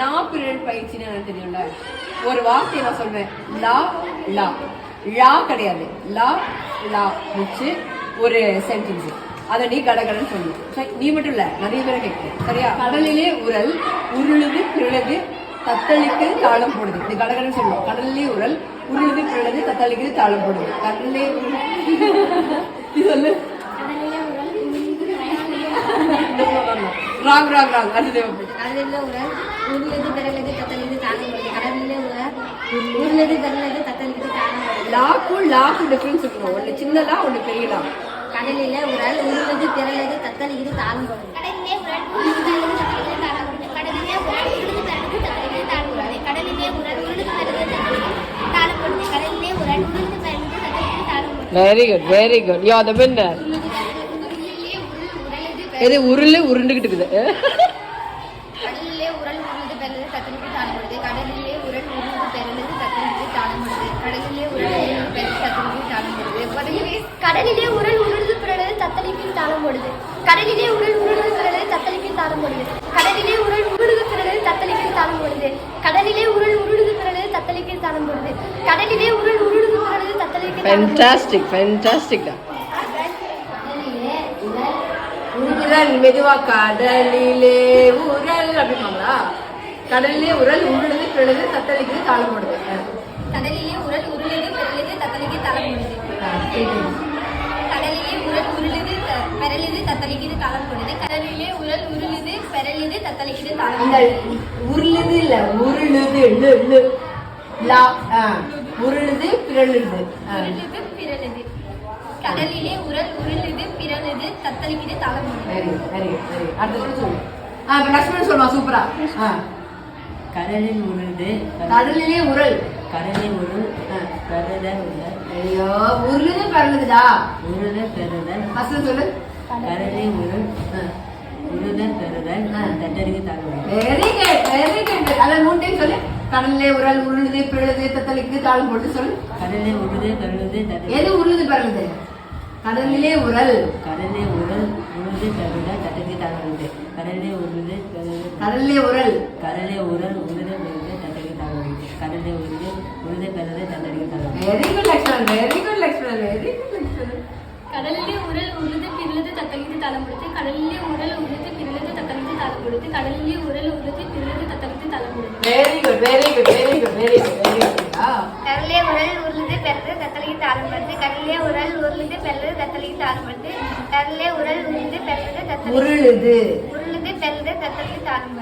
நான் பிறல் பயிற்சின்னு எனக்கு தெரியும்ல. ஒரு வார்த்தையை நான் சொல்வேன். லா லா. லா கிடையாது. லா லா வச்சு ஒரு சென்டென்ஸ் அதை நீ கடகடன்னு சொல்லு. நீ மட்டும் இல்ல நிறைய பேரை கேட்குறேன். சரியா? கடலிலே உரல் உருளுது பிறழுது தத்தளிக்கு தாளம் போடுது. இது கடகடன்னு சொல்லுவோம் கடலிலே உரல் உருளுது பிறழுது தத்தளிக்கு தாளம் போடுது. கடலிலே உருள் நீ சொல்லு கடலில் உரல் உருளது பிறலது தத்தளிது தானம் வருது கடலில் உரல் உருளது பிறலது தத்தளிது தானம் வருது லாக்கும் லாக்கும் டிஃபரன்ஸ் இருக்கணும் ஒன்று சின்னதா ஒன்று பெரிய லா கடலில் உரல் உருளது பிறலது கடலிலே உரல் உருளுது கடலிலே உரல் உருளுது கடலிலே உரல் உருளுது கடலிலே உரல் உருளுது தத்தளிது தானம் வருது very good very good you the winner எது உருளு உருண்டுகிட்டு இருக்குது. கடலிலே உரல் பிறகு தத்தளிது தானம் வருது கடலிலே உரல் பிறகு தத்தளிது தானம் வருது கடலிலே உரல் உருளுது பிறகு தத்தளிது தானம் வருது கடலிலே உரல் உருளுது பிறகு தத்தளிக்கு தாளம் போடுது கடலிலே உரல் உருளுது பிறகு தத்தளிக்கு தாளம் போடுது கடலிலே உரல் உருளுது பிறகு தத்தளிக்கு தாளம் போடுது கடலிலே உரல் உருளுது பிறகு தத்தளிக்கு தாளம் போடுது கடலிலே உரல் உருளுது பிறகு தத்தளிக்கு ஃபென்டாஸ்டிக் ஃபென்டாஸ்டிக் உருகுதல் மெதுவா கடலிலே உரல் அப்படிம்பாங்களா? கடலிலே உரல் உருளுது பிறகு தத்தளிக்குது தாளம் போடுது. கடலிலே உரல் உருளுது பிறகு தத்தளிக்கு தாளம் போடுது. கடலிலே உரல் உருளுது த- பெரலுது தத்தளிக்குது தாளம் போடுது. கடலிலே உரல் உருளுது பெரலுது தத்தளிக்குது தாளம் உருளுது இல்ல உருளுது லு லு உருளுது பிறழுது. உருளுது பிறலுது கடலிலே உரல் உருளுது பிறலுது தத்தளிக்குது போடுது வெரி வெரி வெரி அடுத்த சொல்லு. ஆ இப்ப லக்ஷ்மணன் சொல்லுவா? சூப்பரா. ஆ. கடலில் உருண்டு கடலிலே உரல். கடலில் ஆ. பெறுதல் உள்ள ஐயோ உருளுது பிறழுதுடா உருள பெறுதல். ஃபர்ஸ்ட் சொல்லு. கடலில் உருள் ஆ. உருள பெறுதல். தட்டருக்கு தாழ்வு வெரி குட் வெரி குட் அத மூணு டைம் சொல்லு. கடல்லே உரல் உருளுது பிறழுது தத்தளிக்குது தாளம் போட்டு சொல்லு. கடலில் உருது பெறுது தட்டரு எது பிறழுது கடலிலே உரல். கடலில் உருள் உருது பெறுதல் தட்டருக்கு தாழ்வு கடலில் உருது கடல்லே உரல். கடலில் உரல் உருது பெறுது தட்டருக்கு தாழ்வு கடலில் உருது உருது பெறுது தட்டருக்கு தாழ்வு very good Lakshmanan very good Lakshmanan very good Lakshmanan கடலிலே உரல் உருளுது பிறலுது தத்தளிக்குது தாளம் போடுது கடலிலே உரல் உருளுது பிறலுது தத்தளிக்குது தாளம் போடுது கடலிலே உரல் உருளுது பிறலுது தத்தளிக்குது தாளம் போடுது very good very good very good very good very good ஆ கடலே உரல் உருளுது பெருது தத்தளிக்கு தாளம் கடலே உரல் உருளுது பெருது தத்தளிக்கு தாளம் வருது கடலே உரல் உருளுது பெருது தத்தளி உருளுது. உருளுது பெருது தத்தளிக்கு தாளம்